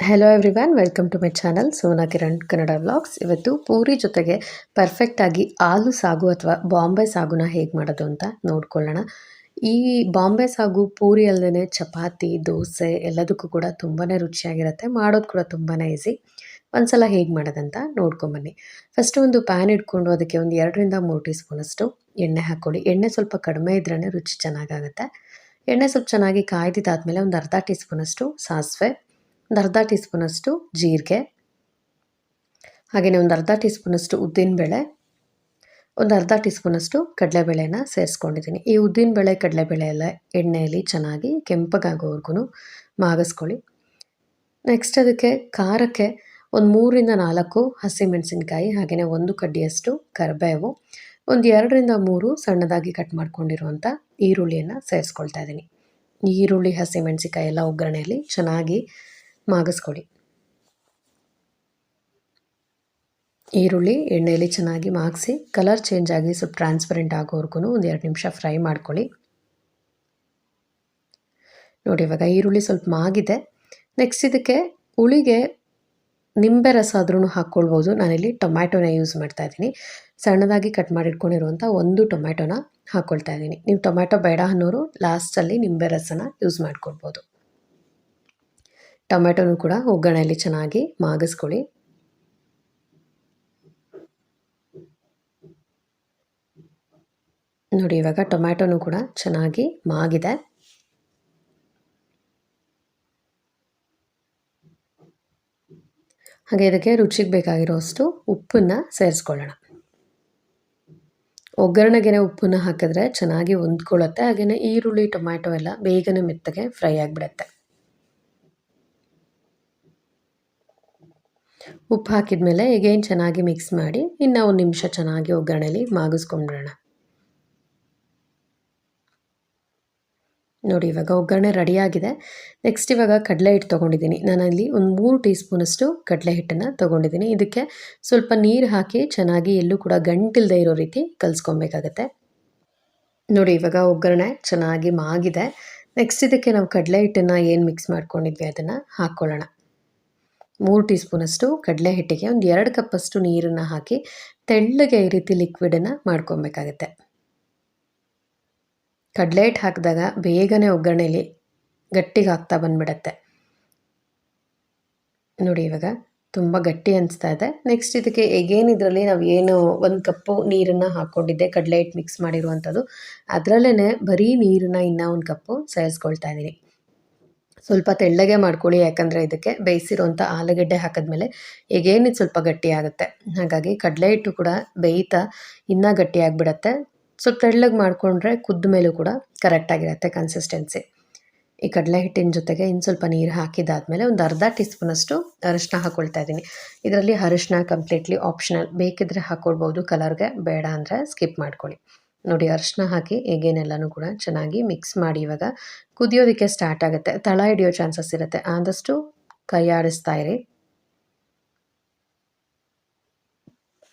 Hello van welcome to my channel Sona Kiran Kannada vlogs ಇವತ್ತು ಪೂರಿ ಜೊತೆಗೆ ಪರ್ಫೆಕ್ಟಾಗಿ ಆಲು ಸಾಗು ಅಥವಾ ಬಾಂಬೆ ಸಾಗುನ ಹೇಗೆ ಮಾಡೋದು ಅಂತ ನೋಡ್ಕೊಳ್ಳೋಣ. ಈ ಬಾಂಬೆ ಸಾಗು ಪೂರಿ ಅಲ್ಲದೇ ಚಪಾತಿ, ದೋಸೆ ಎಲ್ಲದಕ್ಕೂ ಕೂಡ ತುಂಬಾ ರುಚಿಯಾಗಿರುತ್ತೆ, ಮಾಡೋದು ಕೂಡ ತುಂಬಾ ಈಸಿ ಒಂದ್ಸಲ ಹೇಗೆ ಮಾಡೋದಂತ ನೋಡ್ಕೊಂಬನ್ನಿ. ಫಸ್ಟ್ ಒಂದು ಪ್ಯಾನ್ ಇಟ್ಕೊಂಡು ಅದಕ್ಕೆ ಒಂದು ಎರಡರಿಂದ ಮೂರು ಟೀ ಸ್ಪೂನಷ್ಟು ಎಣ್ಣೆ ಹಾಕ್ಕೊಳ್ಳಿ. ಎಣ್ಣೆ ಸ್ವಲ್ಪ ಕಡಿಮೆ ಇದ್ರೇ ರುಚಿ ಚೆನ್ನಾಗಾಗುತ್ತೆ. ಎಣ್ಣೆ ಸ್ವಲ್ಪ ಚೆನ್ನಾಗಿ ಕಾಯ್ದಿದ್ದಾದಮೇಲೆ ಒಂದು ಅರ್ಧ ಟೀ ಸ್ಪೂನಷ್ಟು ಸಾಸಿವೆ ಒಂದು ಅರ್ಧ ಟೀ ಸ್ಪೂನಷ್ಟು ಜೀರಿಗೆ, ಹಾಗೆಯೇ ಒಂದು ಅರ್ಧ ಟೀ ಸ್ಪೂನಷ್ಟು ಉದ್ದಿನಬೇಳೆ, ಒಂದು ಅರ್ಧ ಟೀ ಸ್ಪೂನಷ್ಟು ಕಡಲೆಬೇಳೆನ ಸೇರಿಸ್ಕೊಂಡಿದ್ದೀನಿ. ಈ ಉದ್ದಿನಬೇಳೆ, ಕಡಲೆಬೇಳೆ ಎಲ್ಲ ಎಣ್ಣೆಯಲ್ಲಿ ಚೆನ್ನಾಗಿ ಕೆಂಪಗಾಗೋವರೆಗೂ ಮಾಗಿಸ್ಕೊಳ್ಳಿ. ನೆಕ್ಸ್ಟ್ ಅದಕ್ಕೆ ಖಾರಕ್ಕೆ ಒಂದು ಮೂರಿಂದ ನಾಲ್ಕು ಹಸಿಮೆಣಸಿನ್ಕಾಯಿ, ಹಾಗೆಯೇ ಒಂದು ಕಡ್ಡಿಯಷ್ಟು ಕರಿಬೇವು, ಒಂದು ಎರಡರಿಂದ ಮೂರು ಸಣ್ಣದಾಗಿ ಕಟ್ ಮಾಡ್ಕೊಂಡಿರುವಂಥ ಈರುಳ್ಳಿಯನ್ನು ಸೇರಿಸ್ಕೊಳ್ತಾ ಇದ್ದೀನಿ. ಈರುಳ್ಳಿ, ಹಸಿಮೆಣಸಿನ್ಕಾಯಿ ಎಲ್ಲ ಒಗ್ಗರಣೆಯಲ್ಲಿ ಚೆನ್ನಾಗಿ ಮಾಗಿಸ್ಕೊಡಿ ಈರುಳ್ಳಿ ಎಣ್ಣೆಯಲ್ಲಿ ಚೆನ್ನಾಗಿ ಮಾಗಿಸಿ, ಕಲರ್ ಚೇಂಜ್ ಆಗಿ ಸ್ವಲ್ಪ ಟ್ರಾನ್ಸ್ಪರೆಂಟ್ ಆಗೋವರೆಗೂ ಒಂದು ಎರಡು ನಿಮಿಷ ಫ್ರೈ ಮಾಡ್ಕೊಳ್ಳಿ. ನೋಡಿ, ಇವಾಗ ಈರುಳ್ಳಿ ಸ್ವಲ್ಪ ಮಾಗಿದೆ. ನೆಕ್ಸ್ಟ್ ಇದಕ್ಕೆ ಹುಳಿಗೆ ನಿಂಬೆ ರಸ ಆದ್ರೂ ಹಾಕ್ಕೊಳ್ಬೋದು. ನಾನಿಲ್ಲಿ ಟೊಮ್ಯಾಟೊನ ಯೂಸ್ ಮಾಡ್ತಾ ಇದ್ದೀನಿ. ಸಣ್ಣದಾಗಿ ಕಟ್ ಮಾಡಿಟ್ಕೊಂಡಿರುವಂಥ ಒಂದು ಟೊಮ್ಯಾಟೊನ ಹಾಕ್ಕೊಳ್ತಾ ಇದ್ದೀನಿ. ನೀವು ಟೊಮ್ಯಾಟೊ ಬೇಡ ಅನ್ನೋರು ಲಾಸ್ಟಲ್ಲಿ ನಿಂಬೆ ರಸನ ಯೂಸ್ ಮಾಡ್ಕೊಳ್ಬೋದು. ಟೊಮೆಟೊನು ಕೂಡ ಒಗ್ಗರಣೆಯಲ್ಲಿ ಚೆನ್ನಾಗಿ ಮಾಗಿಸ್ಕೊಳ್ಳಿ. ನೋಡಿ, ಇವಾಗ ಟೊಮ್ಯಾಟೊನು ಕೂಡ ಚೆನ್ನಾಗಿ ಮಾಗಿದೆ. ಹಾಗೆ ಇದಕ್ಕೆ ರುಚಿಗೆ ಬೇಕಾಗಿರೋಷ್ಟು ಉಪ್ಪನ್ನು ಸೇರಿಸ್ಕೊಳ್ಳೋಣ. ಒಗ್ಗರಣೆಗೆ ಉಪ್ಪನ್ನು ಹಾಕಿದ್ರೆ ಚೆನ್ನಾಗಿ ಹೊಂದ್ಕೊಳ್ಳುತ್ತೆ. ಹಾಗೆಯೇ ಈರುಳ್ಳಿ, ಟೊಮ್ಯಾಟೊ ಎಲ್ಲ ಬೇಗನೆ ಮೆತ್ತಗೆ ಫ್ರೈ ಆಗಿಬಿಡುತ್ತೆ. ಉಪ್ಪು ಹಾಕಿದ ಮೇಲೆ ಈಗೇನು ಚೆನ್ನಾಗಿ ಮಿಕ್ಸ್ ಮಾಡಿ, ಇನ್ನು ಒಂದು ನಿಮಿಷ ಚೆನ್ನಾಗಿ ಒಗ್ಗರಣೆಲಿ ಮಾಗಿಸ್ಕೊಂಡ್ಬಿಡೋಣ ನೋಡಿ, ಇವಾಗ ಒಗ್ಗರಣೆ ರೆಡಿಯಾಗಿದೆ ನೆಕ್ಸ್ಟ್ ಇವಾಗ ಕಡಲೆ ಹಿಟ್ಟು ತೊಗೊಂಡಿದ್ದೀನಿ. ನಾನಲ್ಲಿ ಒಂದು ಮೂರು ಟೀ ಸ್ಪೂನಷ್ಟು ಕಡಲೆ ಹಿಟ್ಟನ್ನು ತೊಗೊಂಡಿದ್ದೀನಿ. ಇದಕ್ಕೆ ಸ್ವಲ್ಪ ನೀರು ಹಾಕಿ ಚೆನ್ನಾಗಿ ಎಲ್ಲೂ ಕೂಡ ಗಂಟಿಲ್ಲದೆ ಇರೋ ರೀತಿ ಕಲಿಸ್ಕೊಬೇಕಾಗತ್ತೆ. ನೋಡಿ, ಇವಾಗ ಒಗ್ಗರಣೆ ಚೆನ್ನಾಗಿ ಮಾಗಿದೆ. ನೆಕ್ಸ್ಟ್ ಇದಕ್ಕೆ ನಾವು ಕಡಲೆ ಹಿಟ್ಟನ್ನು ಏನು ಮಿಕ್ಸ್ ಮಾಡ್ಕೊಂಡಿದ್ವಿ ಅದನ್ನು ಹಾಕ್ಕೊಳ್ಳೋಣ ಮೂರು ಟೀ ಸ್ಪೂನಷ್ಟು ಕಡಲೆ ಹಿಟ್ಟಿಗೆ ಒಂದು ಎರಡು ಕಪ್ಪಷ್ಟು ನೀರನ್ನು ಹಾಕಿ ತೆಳ್ಳಗೆ ಈ ರೀತಿ ಲಿಕ್ವಿಡನ್ನು ಮಾಡ್ಕೊಬೇಕಾಗತ್ತೆ ಕಡಲೆ ಹಿಟ್ಟು ಹಾಕಿದಾಗ ಬೇಗನೆ ಒಗ್ಗರಣೆಯಲ್ಲಿ ಗಟ್ಟಿಗೆ ಹಾಕ್ತಾ ಬಂದ್ಬಿಡತ್ತೆ. ನೋಡಿ ಇವಾಗ ತುಂಬ ಗಟ್ಟಿ ಅನಿಸ್ತಾ ಇದೆ. ನೆಕ್ಸ್ಟ್ ಇದಕ್ಕೆ ಎಗೇನ್ ಇದರಲ್ಲಿ ನಾವು ಏನು ಒಂದು ಕಪ್ಪು ನೀರನ್ನು ಹಾಕ್ಕೊಂಡಿದ್ದೆ ಕಡಲೆ ಹಿಟ್ಟು ಮಿಕ್ಸ್ ಮಾಡಿರುವಂಥದ್ದು ಅದರಲ್ಲೇ ಬರೀ ನೀರನ್ನು ಇನ್ನೂ ಒಂದು ಕಪ್ಪು ಸೇರಿಸ್ಕೊಳ್ತಾ ಇದ್ದೀನಿ ಸ್ವಲ್ಪ ತೆಳ್ಳಗೆ ಮಾಡ್ಕೊಳ್ಳಿ, ಯಾಕಂದರೆ ಇದಕ್ಕೆ ಬೇಯಿಸಿರುವಂಥ ಆಲೂಗಡ್ಡೆ ಹಾಕಿದ್ಮೇಲೆ ಈಗೇನಿದು ಸ್ವಲ್ಪ ಗಟ್ಟಿ ಆಗುತ್ತೆ. ಹಾಗಾಗಿ ಕಡಲೆ ಹಿಟ್ಟು ಕೂಡ ಬೇಯ್ತಾ ಇನ್ನೂ ಗಟ್ಟಿಯಾಗಿಬಿಡತ್ತೆ ಸ್ವಲ್ಪ ತೆಳ್ಳಗೆ ಮಾಡಿಕೊಂಡ್ರೆ ಕುದ್ದ ಮೇಲೂ ಕೂಡ ಕರೆಕ್ಟಾಗಿರುತ್ತೆ ಕನ್ಸಿಸ್ಟೆನ್ಸಿ ಈ ಕಡಲೆ ಹಿಟ್ಟಿನ ಜೊತೆಗೆ ಇನ್ನು ಸ್ವಲ್ಪ ನೀರು ಹಾಕಿದ್ದಾದಮೇಲೆ ಒಂದು ಅರ್ಧ ಟೀ ಸ್ಪೂನಷ್ಟು ಅರಿಶಿನ ಹಾಕ್ಕೊಳ್ತಾ ಇದ್ದೀನಿ. ಇದರಲ್ಲಿ ಅರಿಶಿನ ಕಂಪ್ಲೀಟ್ಲಿ ಆಪ್ಷನಲ್ ಬೇಕಿದ್ರೆ ಹಾಕ್ಕೊಳ್ಬೋದು ಕಲರ್ಗೆ ಬೇಡ ಅಂದರೆ ಸ್ಕಿಪ್ ಮಾಡ್ಕೊಳ್ಳಿ. ನೋಡಿ ಅರಿಶಿನ ಹಾಕಿ ಹೇಗೇನೆಲ್ಲನೂ ಕೂಡ ಚೆನ್ನಾಗಿ ಮಿಕ್ಸ್ ಮಾಡಿ ಇವಾಗ ಕುದಿಯೋದಕ್ಕೆ ಸ್ಟಾರ್ಟ್ ಆಗುತ್ತೆ. ತಳ ಹಿಡಿಯೋ ಚಾನ್ಸಸ್ ಇರುತ್ತೆ. ಆದಷ್ಟು ಕೈ ಆಡಿಸ್ತಾ ಇರಿ.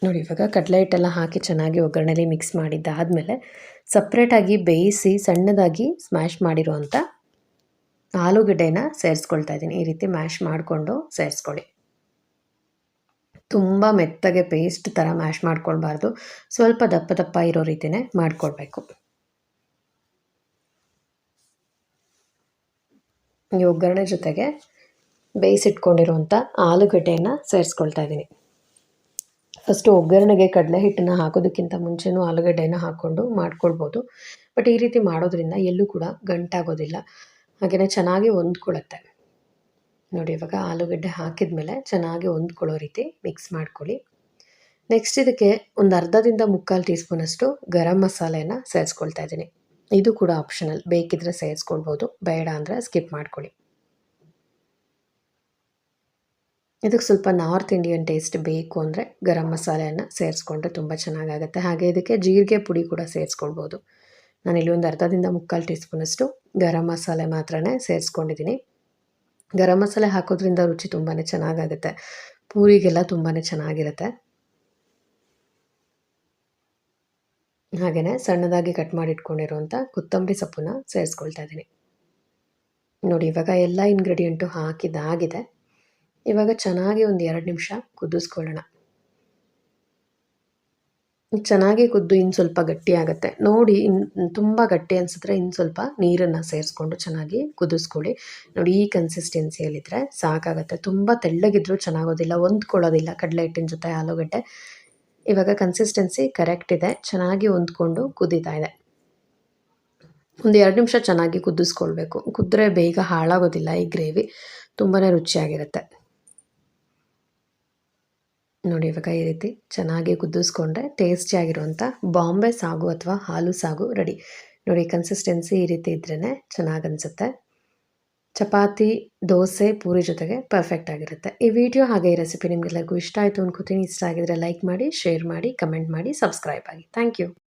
ನೋಡಿ ಇವಾಗ ಕಡಲೆ ಹಿಟ್ಟೆಲ್ಲ ಹಾಕಿ ಚೆನ್ನಾಗಿ ಒಗ್ಗರಣೆಲಿ ಮಿಕ್ಸ್ ಮಾಡಿದ್ದಾದಮೇಲೆ ಸಪ್ರೇಟಾಗಿ ಬೇಯಿಸಿ ಸಣ್ಣದಾಗಿ ಸ್ಮ್ಯಾಶ್ ಮಾಡಿರುವಂಥ ಆಲೂಗಡ್ಡೆನ ಸೇರಿಸ್ಕೊಳ್ತಾ ಇದ್ದೀನಿ. ಈ ರೀತಿ ಮ್ಯಾಶ್ ಮಾಡಿಕೊಂಡು ಸೇರಿಸ್ಕೊಳ್ಳಿ. ತುಂಬ ಮೆತ್ತಗೆ ಪೇಸ್ಟ್ ಥರ ಮ್ಯಾಶ್ ಮಾಡ್ಕೊಳ್ಬಾರ್ದು. ಸ್ವಲ್ಪ ದಪ್ಪ ದಪ್ಪ ಇರೋ ರೀತಿಯೇ ಮಾಡ್ಕೊಳ್ಬೇಕು. ಈ ಒಗ್ಗರಣೆ ಜೊತೆಗೆ ಬೇಯಿಸಿಟ್ಕೊಂಡಿರುವಂಥ ಆಲೂಗಡ್ಡೆಯನ್ನು ಸೇರಿಸ್ಕೊಳ್ತಾ ಇದ್ದೀನಿ ಫಸ್ಟು ಒಗ್ಗರಣೆಗೆ ಕಡಲೆ ಹಿಟ್ಟನ್ನು ಹಾಕೋದಕ್ಕಿಂತ ಮುಂಚೆನೂ ಆಲೂಗಡ್ಡೆನ ಹಾಕ್ಕೊಂಡು ಮಾಡ್ಕೊಳ್ಬೋದು. ಬಟ್ ಈ ರೀತಿ ಮಾಡೋದ್ರಿಂದ ಎಲ್ಲೂ ಕೂಡ ಗಂಟಾಗೋದಿಲ್ಲ. ಹಾಗೆಯೇ ಚೆನ್ನಾಗಿ ಹೊಂದ್ಕೊಳ್ಳುತ್ತೆ. ನೋಡಿ, ಇವಾಗ ಆಲೂಗಡ್ಡೆ ಹಾಕಿದ ಮೇಲೆ ಚೆನ್ನಾಗಿ ಹೊಂದ್ಕೊಳ್ಳೋ ರೀತಿ ಮಿಕ್ಸ್ ಮಾಡ್ಕೊಳ್ಳಿ. ನೆಕ್ಸ್ಟ್ ಇದಕ್ಕೆ ಒಂದು ಅರ್ಧದಿಂದ ಮುಕ್ಕಾಲು ಟೀ ಸ್ಪೂನಷ್ಟು ಗರಂ ಮಸಾಲೆಯನ್ನು ಸೇರಿಸ್ಕೊಳ್ತಾ ಇದ್ದೀನಿ. ಇದು ಕೂಡ ಆಪ್ಷನಲ್ ಬೇಕಿದ್ರೆ ಸೇರಿಸ್ಕೊಳ್ಬೋದು, ಬೇಡ ಅಂದರೆ ಸ್ಕಿಪ್ ಮಾಡ್ಕೊಳ್ಳಿ. ಇದಕ್ಕೆ ಸ್ವಲ್ಪ ನಾರ್ತ್ ಇಂಡಿಯನ್ ಟೇಸ್ಟ್ ಬೇಕು ಅಂದರೆ ಗರಂ ಮಸಾಲೆಯನ್ನು ಸೇರಿಸ್ಕೊಂಡ್ರೆ ತುಂಬ ಚೆನ್ನಾಗಾಗುತ್ತೆ. ಹಾಗೆ ಇದಕ್ಕೆ ಜೀರಿಗೆ ಪುಡಿ ಕೂಡ ಸೇರಿಸ್ಕೊಳ್ಬೋದು. ನಾನಿಲ್ಲಿ ಒಂದು ಅರ್ಧದಿಂದ ಮುಕ್ಕಾಲು ಟೀ ಸ್ಪೂನಷ್ಟು ಗರಂ ಮಸಾಲೆ ಮಾತ್ರನೇ ಸೇರಿಸ್ಕೊಂಡಿದ್ದೀನಿ. ಗರಂ ಮಸಾಲೆ ಹಾಕೋದ್ರಿಂದ ರುಚಿ ತುಂಬಾ ಚೆನ್ನಾಗಾಗುತ್ತೆ. ಪೂರಿಗೆಲ್ಲ ತುಂಬಾ ಚೆನ್ನಾಗಿರುತ್ತೆ. ಹಾಗೆಯೇ ಸಣ್ಣದಾಗಿ ಕಟ್ ಮಾಡಿ ಇಟ್ಕೊಂಡಿರುವಂಥ ಕೊತ್ತಂಬರಿ ಸೊಪ್ಪನ್ನ ಸೇರಿಸ್ಕೊಳ್ತಾ ಇದ್ದೀನಿ ನೋಡಿ, ಇವಾಗ ಎಲ್ಲ ಇಂಗ್ರೀಡಿಯೆಂಟು ಹಾಕಿದ್ದಾಗಿದೆ. ಇವಾಗ ಚೆನ್ನಾಗಿ ಒಂದು ಎರಡು ನಿಮಿಷ ಕುದಿಸ್ಕೊಳ್ಳೋಣ. ಚೆನ್ನಾಗಿ ಕುದ್ದು ಇನ್ನು ಸ್ವಲ್ಪ ಗಟ್ಟಿ ಆಗುತ್ತೆ. ನೋಡಿ ಇನ್ನು ತುಂಬ ಗಟ್ಟಿ ಅನಿಸಿದ್ರೆ ಇನ್ನು ಸ್ವಲ್ಪ ನೀರನ್ನು ಸೇರಿಸ್ಕೊಂಡು ಚೆನ್ನಾಗಿ ಕುದಿಸ್ಕೊಳ್ಳಿ. ನೋಡಿ, ಈ ಕನ್ಸಿಸ್ಟೆನ್ಸಿಯಲ್ಲಿದ್ದರೆ ಸಾಕಾಗುತ್ತೆ. ತುಂಬ ತೆಳ್ಳಗಿದ್ರೂ ಚೆನ್ನಾಗೋದಿಲ್ಲ, ಹೊಂದ್ಕೊಳ್ಳೋದಿಲ್ಲ ಕಡಲೆ ಹಿಟ್ಟಿನ ಜೊತೆ ಆಲೂಗಡ್ಡೆ. ಇವಾಗ ಕನ್ಸಿಸ್ಟೆನ್ಸಿ ಕರೆಕ್ಟ್ ಇದೆ, ಚೆನ್ನಾಗಿ ಹೊಂದ್ಕೊಂಡು ಕುದೀತಾ ಇದೆ. ಒಂದು ಎರಡು ನಿಮಿಷ ಚೆನ್ನಾಗಿ ಕುದಿಸ್ಕೊಳ್ಬೇಕು. ಕುದ್ರೆ ಬೇಗ ಹಾಳಾಗೋದಿಲ್ಲ ಈ ಗ್ರೇವಿ ತುಂಬಾ ರುಚಿಯಾಗಿರುತ್ತೆ. ನೋಡಿ ಇವಾಗ ಈ ರೀತಿ ಚೆನ್ನಾಗಿ ಕುದಿಸ್ಕೊಂಡ್ರೆ ಟೇಸ್ಟಿಯಾಗಿರುವಂಥ ಬಾಂಬೆ ಸಾಗು ಅಥವಾ ಹಾಲು ಸಾಗು ರೆಡಿ ನೋಡಿ ಕನ್ಸಿಸ್ಟೆನ್ಸಿ ಈ ರೀತಿ ಇದ್ರೇ ಚೆನ್ನಾಗಿ ಅನಿಸುತ್ತೆ. ಚಪಾತಿ, ದೋಸೆ ಪೂರಿ ಜೊತೆಗೆ ಪರ್ಫೆಕ್ಟ್ ಆಗಿರುತ್ತೆ. ಈ ವಿಡಿಯೋ ಹಾಗೆ ಈ ರೆಸಿಪಿ ನಿಮಗೆಲ್ಲರಿಗೂ ಇಷ್ಟ ಆಯಿತು ಅನ್ಕೋತೀನಿ. ಇಷ್ಟ ಆಗಿದ್ರೆ ಲೈಕ್ ಮಾಡಿ ಶೇರ್ ಮಾಡಿ ಕಮೆಂಟ್ ಮಾಡಿ ಸಬ್ಸ್ಕ್ರೈಬ್ ಆಗಿ. Thank you